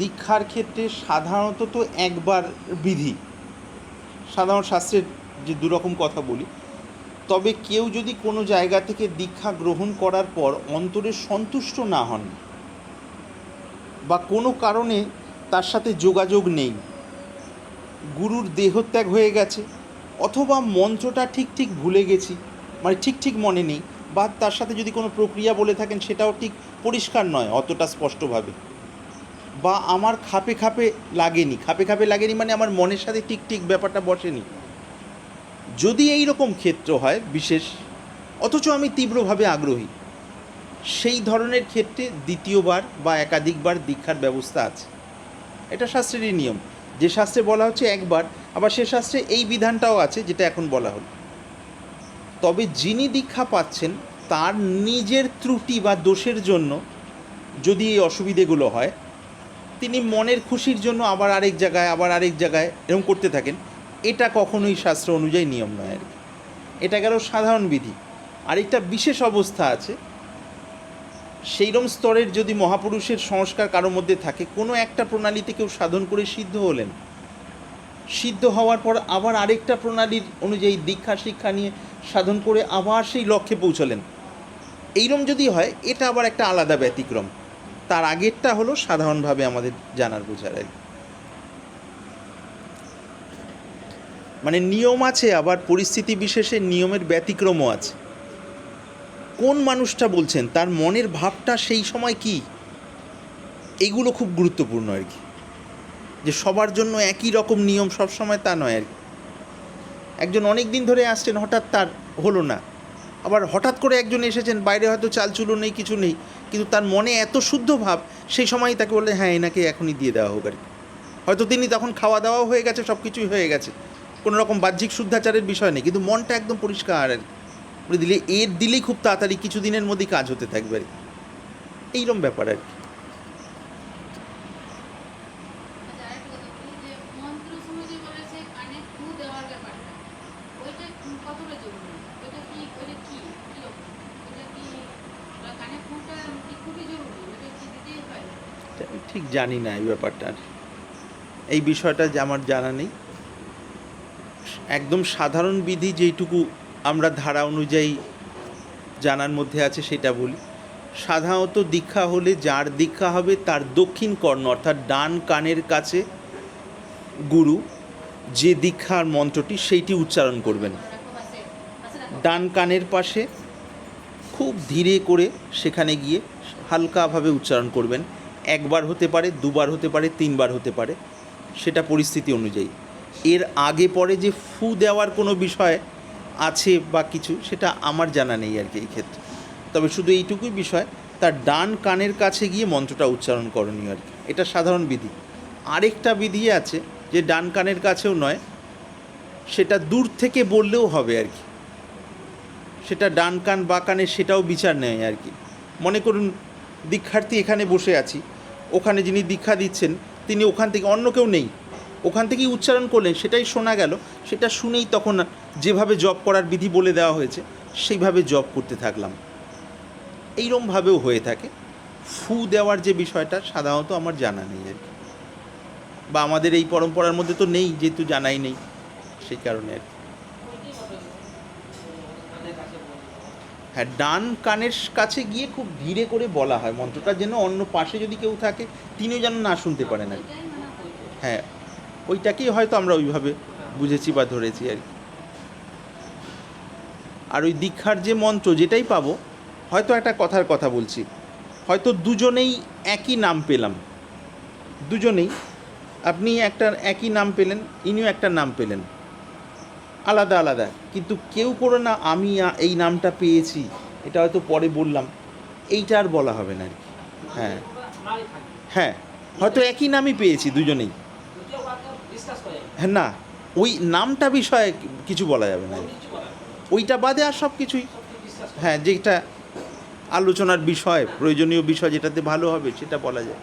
দীক্ষার ক্ষেত্রে সাধারণত তো একবার বিধি, সাধারণ শাস্ত্রের যে দুরকম কথা বলি, তবে কেউ যদি কোনো জায়গা থেকে দীক্ষা গ্রহণ করার পর অন্তরে সন্তুষ্ট না হন বা কোনো কারণে তার সাথে যোগাযোগ নেই, গুরুর দেহত্যাগ হয়ে গেছে, অথবা মন্ত্রটা ঠিক ঠিক ভুলে গেছি মানে ঠিক ঠিক মনে নেই, বা তার সাথে যদি কোনো প্রক্রিয়া বলে থাকেন সেটাও ঠিক পরিষ্কার নয় অতটা স্পষ্টভাবে। বা আমার খাপে খাপে লাগেনি। খাপে খাপে লাগেনি মানে আমার মনের সাথে ঠিক ঠিক ব্যাপারটা বসেনি। যদি এই রকম ক্ষেত্র হয় বিশেষ, অথচ আমি তীব্রভাবে আগ্রহী, সেই ধরনের ক্ষেত্রে দ্বিতীয়বার বা একাধিকবার দীক্ষার ব্যবস্থা আছে। এটা শাস্ত্রেরই নিয়ম। যে শাস্ত্রে বলা হচ্ছে একবার, আবার সে শাস্ত্রে এই বিধানটাও আছে যেটা এখন বলা হলো। তবে যিনি দীক্ষা পাচ্ছেন, তার নিজের ত্রুটি বা দোষের জন্য যদি এই অসুবিধেগুলো হয় তিনি মনের খুশির জন্য আবার আরেক জায়গায়, আবার আরেক জায়গায় এরকম করতে থাকেন। এটা কখনোই শাস্ত্র অনুযায়ী নিয়ম নয় আর কি। এটা গেল সাধারণ বিধি। আরেকটা বিশেষ অবস্থা আছে। সেইরম স্তরের যদি মহাপুরুষের সংস্কার কারোর মধ্যে থাকে, কোনো একটা প্রণালীতে কেউ সাধন করে সিদ্ধ হলেন। সিদ্ধ হওয়ার পর আবার আরেকটা প্রণালীর অনুযায়ী দীক্ষা, শিক্ষা নিয়ে সাধন করে আবার সেই লক্ষ্যে পৌঁছলেন। এইরম যদি হয়, এটা আবার একটা আলাদা ব্যতিক্রম। তার আগেরটা হলো সাধারণভাবে আমাদের জানার বোঝার আর। মানে নিয়ম আছে, আবার পরিস্থিতি বিশেষে নিয়মের ব্যতিক্রমও আছে। কোন মানুষটা বলছেন, তার মনের ভাবটা সেই সময় কি? এগুলো খুব গুরুত্বপূর্ণ আর কি। যে সবার জন্য একই রকম নিয়ম সব সময় তা নয় আর কি। একজন অনেক দিন ধরে আসছেন, হঠাৎ তার হলো না। আবার হঠাৎ করে একজন এসেছেন, বাইরে হয়তো চালচুলো নেই, কিছু নেই। কিন্তু তার মনে এত শুদ্ধ ভাব, সেই সময়ই তাকে বললে হ্যাঁ এনাকে এখনই দিয়ে দেওয়া হোক আর কি। হয়তো তিনি তখন খাওয়া দাওয়াও হয়ে গেছে সব কিছুই হয়ে গেছে। কোনো রকম বাহ্যিক শুদ্ধাচারের বিষয় নেই, কিন্তু মনটা একদম পরিষ্কার আর কি। বলে দিলে, এর দিলেই খুব তাড়াতাড়ি কিছু দিনের মধ্যেই কাজ হতে থাকবে আর কি। এইরকম ব্যাপার আর কি আচ্ছা, আরেকটা কথা বলি যে মন্ত্র সময় যে বলেছে কানে ফু দেওয়ার ব্যাপারটা, ওইটা কতটা জরুরি? ওইটা কি ওইটা কি কীরকম? ওইটা কি ওরা কানে ফুটা কি খুবই জরুরি? ওইটা কি দিতেই হয়? এটা আমি ঠিক জানি না এই ব্যাপারটা। এই বিষয়টা যে আমার জানা নেই একদম সাধারণ বিধি যেইটুকু আমরা ধারা অনুযায়ী জানার মধ্যে আছে সেটা বলি সাধারণত দীক্ষা হলে যার দীক্ষা হবে তার দক্ষিণ কর্ণ অর্থাৎ ডান কানের কাছে গুরু যে দীক্ষার মন্ত্রটি সেইটি উচ্চারণ করবেন। ডান কানের পাশে খুব ধীরে করে সেখানে গিয়ে হালকাভাবে উচ্চারণ করবেন একবার হতে পারে, দুবার হতে পারে, তিনবার হতে পারে, সেটা পরিস্থিতি অনুযায়ী। এর আগে পরে যে ফু দেওয়ার কোনো বিষয় আছে বা কিছু, সেটা আমার জানা নেই আর কি এই ক্ষেত্রে। তবে শুধু এইটুকুই বিষয়, তার ডান কানের কাছে গিয়ে মন্ত্রটা উচ্চারণ করণীয় আর কি। এটা সাধারণ বিধি। আরেকটা বিধি আছে, যে ডান কানের কাছেও নয়, সেটা দূর থেকে বললেও হবে আর কি। সেটা ডান কান বা কানে সেটাও বিচার নেয় আর কি। মনে করুন, দীক্ষার্থী এখানে বসে আছি ওখানে যিনি দীক্ষা দিচ্ছেন, তিনি ওখান থেকে অন্য কেউ নেই। ওখান থেকেই উচ্চারণ করলেন, সেটাই শোনা গেল। সেটা শুনেই তখন যেভাবে জব করার বিধি বলে দেওয়া হয়েছে, সেইভাবে জব করতে থাকলাম। এইরমভাবেও হয়ে থাকে। ফু দেওয়ার যে বিষয়টা, সাধারণত আমার জানা নেই আর কি। বা আমাদের এই পরম্পরার মধ্যে তো নেই, যেহেতু জানাই নেই, সেই কারণে আর কি। ডান কানের কাছে গিয়ে খুব ধীরে করে বলা হয়। মন্ত্রটা যেন অন্য পাশে যদি কেউ থাকে, তিনিও যেন না শুনতে পারেন আর। হ্যাঁ ওইটাকেই হয়তো আমরা ওইভাবে বুঝেছি বা ধরেছি আর কি। আর ওই দীক্ষার যে মন্ত্র যেটাই পাবো, হয়তো একটা কথার কথা বলছি। হয়তো দুজনেই একই নাম পেলাম। দুজনেই। আপনি একটা একই নাম পেলেন, ইনিও একটা নাম পেলেন। আলাদা আলাদা। কিন্তু কেউ করে না আমি এই নামটা পেয়েছি। এটা হয়তো পরে বললাম। এইটা আর বলা হবে না আর কি। হ্যাঁ। হ্যাঁ। হয়তো একই নামই পেয়েছি দুজনেই। হ্যাঁ না। ওই নামটা বিষয়ে কিছু বলা যাবে না ওইটা বাদে আর সব কিছুই। হ্যাঁ যেটা আলোচনার বিষয়, প্রয়োজনীয় বিষয় যেটাতে ভালো হবে সেটা বলা যায়।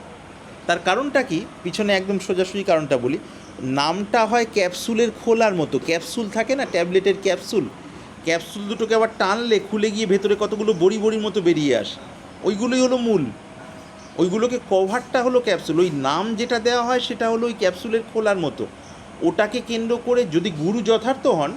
তার কারণটা কি? পিছনে একদম সোজাসুজি কারণটা বলি। নামটা হয় ক্যাপসুলের খোলার মতো। ক্যাপসুল থাকে না, ট্যাবলেটের ক্যাপসুল? ক্যাপসুল দুটোকে আবার টানলে খুলে গিয়ে ভেতরে কতগুলো বড়ি বড়ির মতো বেরিয়ে আসে। ওইগুলোই হলো মূল। ওইগুলোকে কভারটা হলো ক্যাপসুল। ওই নাম যেটা দেওয়া হয় সেটা হলো ওই ক্যাপসুলের খোলার মতো। ওটাকে কেন্দ্র করে যদি গুরু যথার্থ হন,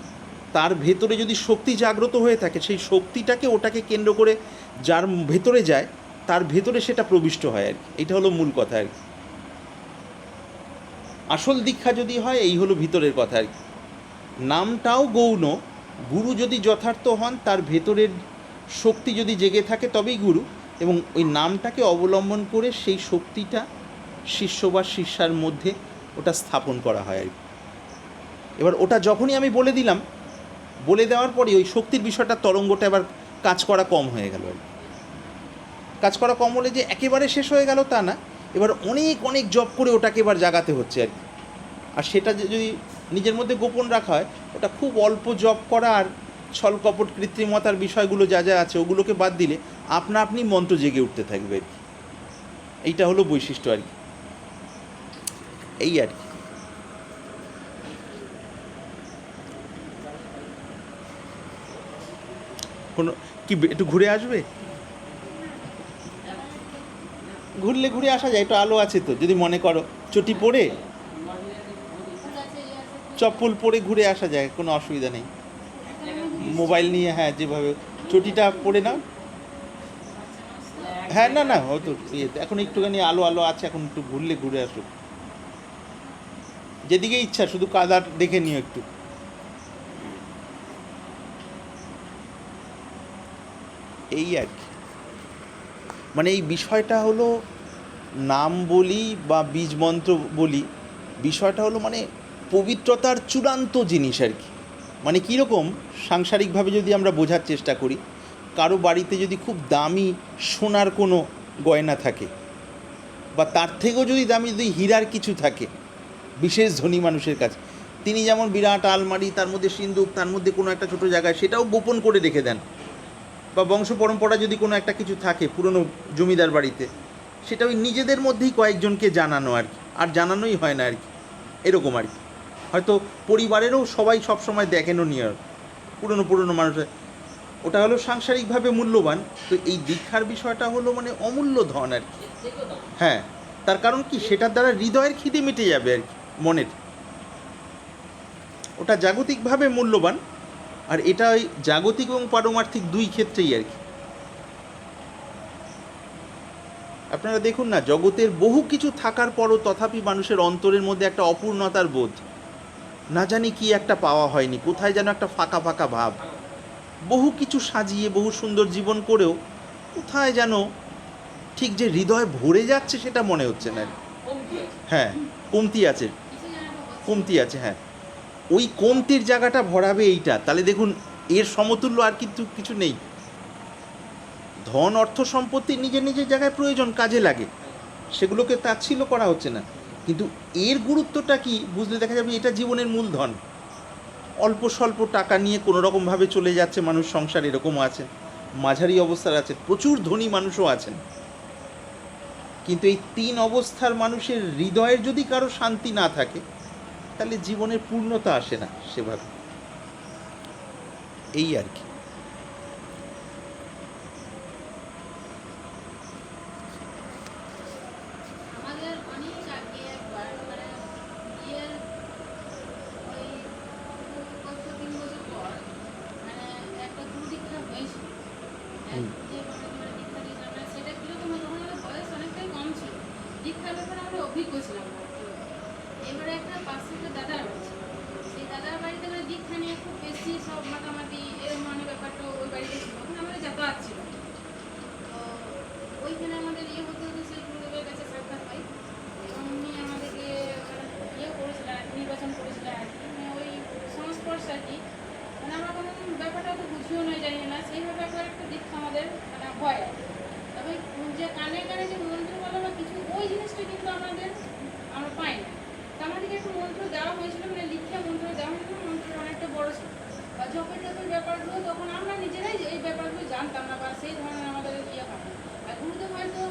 তার ভেতরে যদি শক্তি জাগ্রত হয়ে থাকে, সেই শক্তিটাকে ওটাকে কেন্দ্র করে যার ভেতরে যায়, তার ভেতরে সেটা প্রবিষ্ট হয় আর কি। এটা হলো মূল কথা আর কি। আসল দীক্ষা যদি হয়, এই হলো ভিতরের কথা আর কি। নামটাও গৌণ। গুরু যদি যথার্থ হন, তার ভেতরের শক্তি যদি জেগে থাকে, তবেই গুরু। এবং ওই নামটাকে অবলম্বন করে সেই শক্তিটা শিষ্য বা শিষ্যার মধ্যে ওটা স্থাপন করা হয় আর কি। এবার ওটা যখনই আমি বলে দিলাম, বলে দেওয়ার পরে ওই শক্তির বিষয়টা তরঙ্গটা এবার কাজ করা কম হয়ে গেল আর কাজ করা কম হলে যে একেবারে শেষ হয়ে গেল তা না এবার অনেক অনেক জব করে ওটাকে এবার জাগাতে হচ্ছে আর কি। আর সেটা যদি নিজের মধ্যে গোপন রাখা হয়, ওটা খুব অল্প জব করা আর ছল কপট কৃত্রিমতার বিষয়গুলো যা যা আছে, ওগুলোকে বাদ দিলে আপনা আপনি মন্ত্র জেগে উঠতে থাকবে আর কি। এইটা হলো বৈশিষ্ট্য আর কি। এই আর কি। কোনো কি একটু ঘুরে আসবে? ঘুরলে ঘুরে আসা যায়, একটু আলো আছে তো, যদি মনে করো। চটি পরে? ইয়ে চপ্পল পরে ঘুরে আসা যায়, কোনো অসুবিধা নেই। মোবাইল নিয়ে হ্যাঁ যেভাবে, চটিটা পরে নাও। হ্যাঁ না না হয়তো ইয়েতে এখন একটুখানি আলো আলো আছে, এখন একটু ঘুরলে ঘুরে আসুক। যেদিকে ইচ্ছা, শুধু কাদার দেখে নিও একটু। এই আর কি। মানে এই বিষয়টা হলো নাম বলি বা বীজ মন্ত্র বলি, বিষয়টা হলো মানে পবিত্রতার চূড়ান্ত জিনিস আর কি। মানে কীরকম? সাংসারিকভাবে যদি আমরা বোঝার চেষ্টা করি, কারও বাড়িতে যদি খুব দামি সোনার কোনো গয়না থাকে বা তার থেকেও যদি দামি যদি হীরার কিছু থাকে, বিশেষ ধনী মানুষের কাছে, তিনি যেমন বিরাট আলমারি, তার মধ্যে সিন্দুক, তার মধ্যে কোনো একটা ছোটো জায়গায়, সেটাও গোপন করে রেখে দেন। বা বংশ পরম্পরা যদি কোনো একটা কিছু থাকে পুরনো জমিদার বাড়িতে, সেটা ওই নিজেদের মধ্যেই কয়েকজনকে জানানো আর কি। আর জানানোই হয় না আর কি। এরকম আর কি। হয়তো পরিবারেরও সবাই সবসময় দেখেনও নিয়ে পুরনো পুরনো মানুষের ওটা হলো সাংসারিকভাবে মূল্যবান। তো এই দীক্ষার বিষয়টা হলো মানে অমূল্য ধন আর কি। হ্যাঁ তার কারণ কি? সেটার দ্বারা হৃদয়ের খিদে মিটে যাবে আর কি, মনের। ওটা জাগতিকভাবে মূল্যবান। আর এটা ওই জাগতিক এবং পারমার্থিক দুই ক্ষেত্রেই আর কি। আপনারা দেখুন না জগতের বহু কিছু থাকার পরও তথাপি মানুষের অন্তরের মধ্যে একটা অপূর্ণতার বোধ। না জানি কি একটা পাওয়া হয়নি কোথায় যেন একটা ফাঁকা ফাঁকা ভাব। বহু কিছু সাজিয়ে বহু সুন্দর জীবন করেও কোথায় যেন ঠিক যে হৃদয় ভরে যাচ্ছে সেটা মনে হচ্ছে না। হ্যাঁ কমতি আছে। কমতি আছে হ্যাঁ। ওই কমতির জায়গাটা ভরাবে এইটা। তাহলে দেখুন, এর সমতুল্য আর কিন্তু কিছু নেই। ধন, অর্থ, সম্পত্তি নিজের নিজের জায়গায় প্রয়োজন, কাজে লাগে। সেগুলোকে তাচ্ছিল্য করা হচ্ছে না। কিন্তু এর গুরুত্বটা কি? বুঝলে দেখা যাবে এটা জীবনের মূলধন। অল্প স্বল্প টাকা নিয়ে কোনো রকমভাবে চলে যাচ্ছে মানুষ, সংসার এরকমও আছে। মাঝারি অবস্থার আছে, প্রচুর ধনী মানুষও আছেন। কিন্তু এই তিন অবস্থার মানুষের হৃদয়ের যদি কারও শান্তি না থাকে তাহলে জীবনের পূর্ণতা আসে না সেভাবে। এই আর কি আমাদের অনেক আগে একবার মানে বিয়ের ওই কত তিন বছর পর মানে একটা গুরু দীক্ষা হয়েছিল হুম। যে মানে আমরা দীক্ষা দিয়েছিলাম মানে সেটা কীরকম হয়, তখন আমাদের বয়স অনেকটাই কম ছিল দীক্ষার ব্যাপারে আমরা অভিজ্ঞ ছিলাম না এবারে একটা পাশে একটা দাদা রয়েছে সেই দাদার বাড়িতে মানে দীক্ষা নিয়ে খুব বেশি সব মাতামাতি এরকম মানে ব্যাপারটা ওই বাড়িতে ছিল ওখানে আমাদের যাতায়াত ছিল তো ওইখানে আমাদের ইয়ে হতে হতে সেই গুরুদেবের কাছে সাক্ষাৎ পাই এবং উনি আমাদেরকে মানে ইয়ে করেছিলেন আর কি, নির্বাচন করেছিলেন আর কি মানে ওই সংস্পর্শ আর কি মানে আমরা কোনো ব্যাপারটা তো বুঝিও নয় জানি না সেইভাবে একবার একটা দীক্ষা আমাদের মানে হয়। তবে যে কানে কানে যে মন্ত্র বলো বা কিছু, ওই জিনিসটা কিন্তু আমাদের, আমরা পাই না। তো আমাদেরকে একটা মন্ত্র দেওয়া হয়েছিল মানে লিখে মন্ত্র দেওয়া হয়েছিল, মন্ত্রটা অনেকটা বড় ছিল। বা জপের টপের ব্যাপারগুলো, তখন আমরা নিজেরাই এই ব্যাপারগুলো জানতাম না বা সেই ধরনের আমাদের ইয়ে হয় আর গুরুদেব হয়তো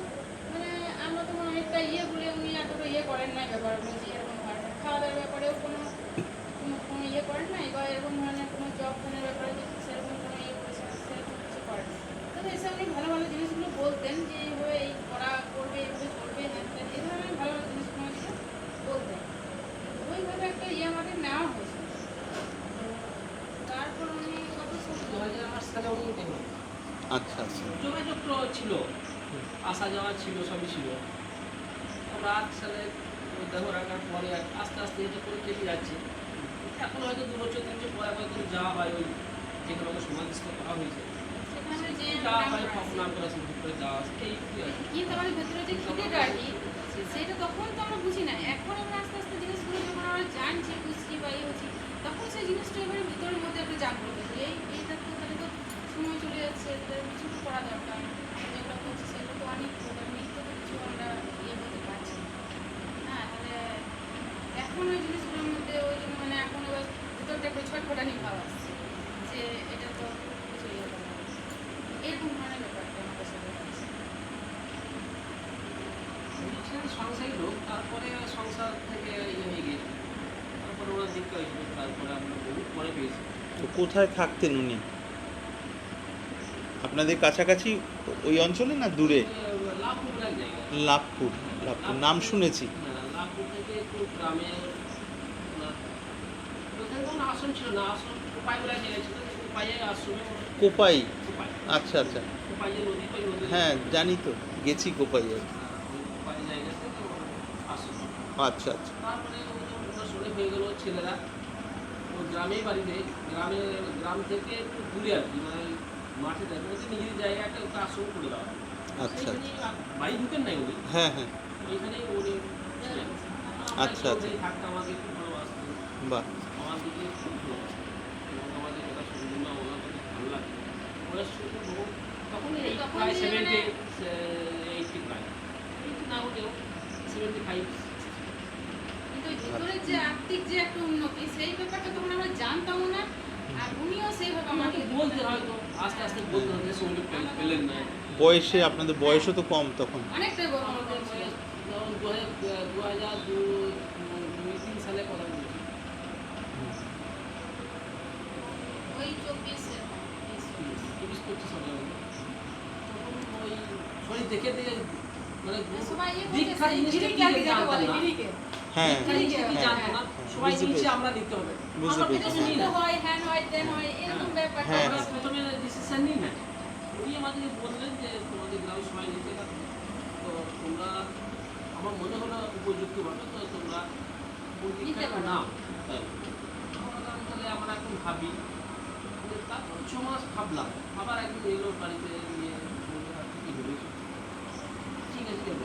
মানে আমরা তখন অনেকটা ইয়ে বলে উনি এতটা ইয়ে করেন না ব্যাপারগুলো যে এরকম হয় না। খাওয়া দাওয়ার ব্যাপারেও কোনো কোনো কোনো ইয়ে করেন নাই বা এরকম ধরনের কোনো জব ফোনের ব্যাপারে যে সেরকম কোনো ইয়ে করেছেন সেরকম কিছু করেন না। তবে এসে উনি ভালো ভালো জিনিসগুলো বলতেন যে এইভাবে এই করা করবে এইভাবে আচ্ছা আচ্ছা যোগাযোগ তো ছিল আসা যাওয়া ছিল সবই ছিল। রাত সালে দেহ রাখার পরে আস্তে আস্তে এটা করে কেটে যাচ্ছে। এখন হয়তো দু বছর তিন বছর পরে হয়তো যাওয়া হয় ওই যেখানে আমাদের সমাধিস্থ করা হয়েছে। যাওয়া হয় করা করা শুরু করে যাওয়া এই কি আর। কি। কিন্তু আমাদের ভেতরে যে খিদেটা আর কি সেটা তখন তো আমরা বুঝি না এখন আমরা আস্তে আস্তে জিনিসগুলো যখন আমরা জানছি বুঝছি বা ইয়ে হচ্ছি তখন সেই জিনিসটা এবারে ভিতরের মধ্যে একটা জাগ্রত এই এইটা কিছু করা দরকার যেগুলো করছি সেগুলো তো অনেক নিত্য কিছু আমরা ইয়ে করতে পারছি হ্যাঁ তাহলে এখন ওই জিনিসগুলোর মধ্যে ওই জন্য মানে এখন এবার ভিতরটা একটু ছটফটানি ভাব আসছে যে এটা তো কিছু ইয়ে করা এরকম ধরনের ব্যাপারটা আমাদের সাথে হচ্ছে। সংসারী লোক তারপরে সংসার থেকে ইয়ে হয়ে তারপরে ওনার দীক্ষা হয়েছিল তারপরে আমরা বহু পরে পেয়েছি। তো কোথায় থাকতেন উনি? আপনাদের কাছাকাছি ওই অঞ্চলে না দূরে? লাভপুর লাভপুর। নাম শুনেছি। গ্রামে কোপাই। আচ্ছা আচ্ছা। হ্যাঁ জানি তো। গেছি কোপাই আশ্রম আচ্ছা আচ্ছা। ছেলেরা। ও গ্রামেই বাড়িতে, গ্রামে, গ্রাম থেকে দূরে আর কি। মানে মাঠে যাবে। নিজের জায়গাটা ওটা আশ্রম করে দেওয়া আচ্ছা। বাড়ি ঢুকেন নাই উনি? হ্যাঁ হ্যাঁ। উনি আচ্ছা, আচ্ছা। থাকতে আমাকে খুব ভালোবাসতেন বাহ। আমার দিকে খুব আমাদের কথা শুনবেন না ওনার কথা ভালো লাগে ওরা শুধু তখন এই প্রায় সেভেন্টি মানে- এইটটি প্রায়। এইটটি না হলেও সেভেন্টি ফাইভ কিন্তু ভিতরে যে আত্মিক যে একটা উন্নতি সেই ব্যাপারটা তখন আমরা জানতামও না। বয়সে আপনাদের বয়সও তো কম তখন। ওই শরীর দেখে দেখে মানে হ্যাঁ। হ্যাঁ, হ্যাঁ, সবাই নিচে আমরা নিতে হবে। বুঝতে পেরেছি, এটা এটা শুনি শুদ্ধ না হয়, হ্যান হয়, তেন হয়, এরকম ব্যাপারটা হ্যাঁ। আমরা আমরা প্রথমে ডিসিশন নিই না। উনি আমাদেরকে বললেন যে তোমাদের গ্রাম সবাই নিতে তো তোমরা আমার মনে হলো উপযুক্ত ভাবে তো তোমরা। নাও তাহলে আমরা এখন ভাবি তারপর ছ মাস ভাবলাম। আবার একদিন এলো বাড়িতে নিয়ে বলতে পারছি কি ভেবেছো ঠিক আছে কেন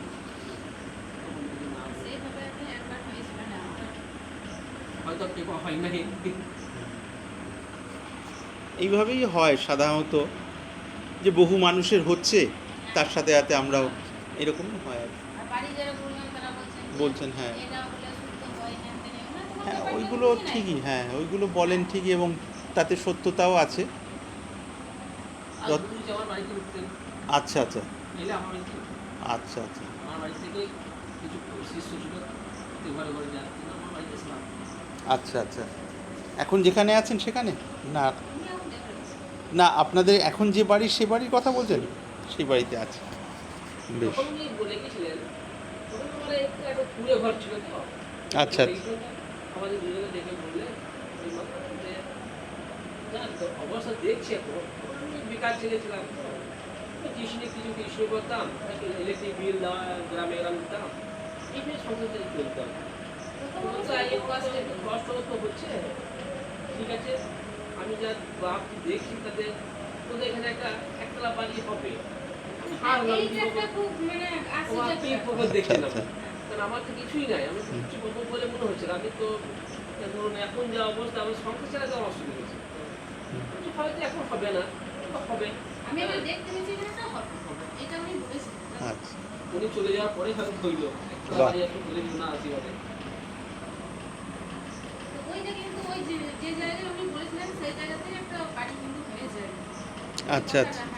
সেইভাবে আপনি একবার হয়েছিল না আমরা হয়তো পেপার হয় এইভাবেই হয় সাধারণত যে বহু মানুষের হচ্ছে তার সাথে সাথে আমরাও এরকমই হয় বলছেন হ্যাঁ। শুদ্ধ হয়, ওইগুলো ঠিকই হ্যাঁ ওইগুলো বলেন ঠিকই এবং তাতে সত্যতাও আছে। আচ্ছা আচ্ছা। আচ্ছা আচ্ছা। আমার বাড়ি থেকে কিছু শিষ্য ছিল ঘরে ঘরে যাচ্ছিল আমার বাড়িতে ছিলাম আচ্ছা আচ্ছা। এখন যেখানে আছেন সেখানে? না। না, আপনাদের এখন যে বাড়ি, সে বাড়ির কথা বলছেন? সেই বাড়িতে আছে। বেশ। আচ্ছা অবস্থা দেখছি এখন করতাম ইলেকট্রিক বিল গ্রামে ঠিক আছে আমি যা ভাবছি দেখছি তাতে তোদের এখানে একটা একতলা বাড়ি হবে আমি হারলাম এইটা একটা খুব তোমার আশ্চর্য কি ব্যাপার। খবর দেখে নেব কারণ আমার তো কিছুই নাই আমি কিছু বলব বলে মনে হচ্ছে আমি তো ধরুন এখন যা অবস্থা আমার সংসার ছাড়া তো অসুবিধা হচ্ছে। হয়তো এখন হবে না হবে আমি দেখতে এটা উনি চলে যাওয়ার পরে হয়তো হইল একতলা বাড়ি একটু বলে না আসি হবে তো ওইটা কিন্তু ওই যে যে জায়গায় উনি বলেছিলেন সেই জায়গা থেকে একটা বাড়ি কিন্তু হয়েছে আচ্ছা আচ্ছা।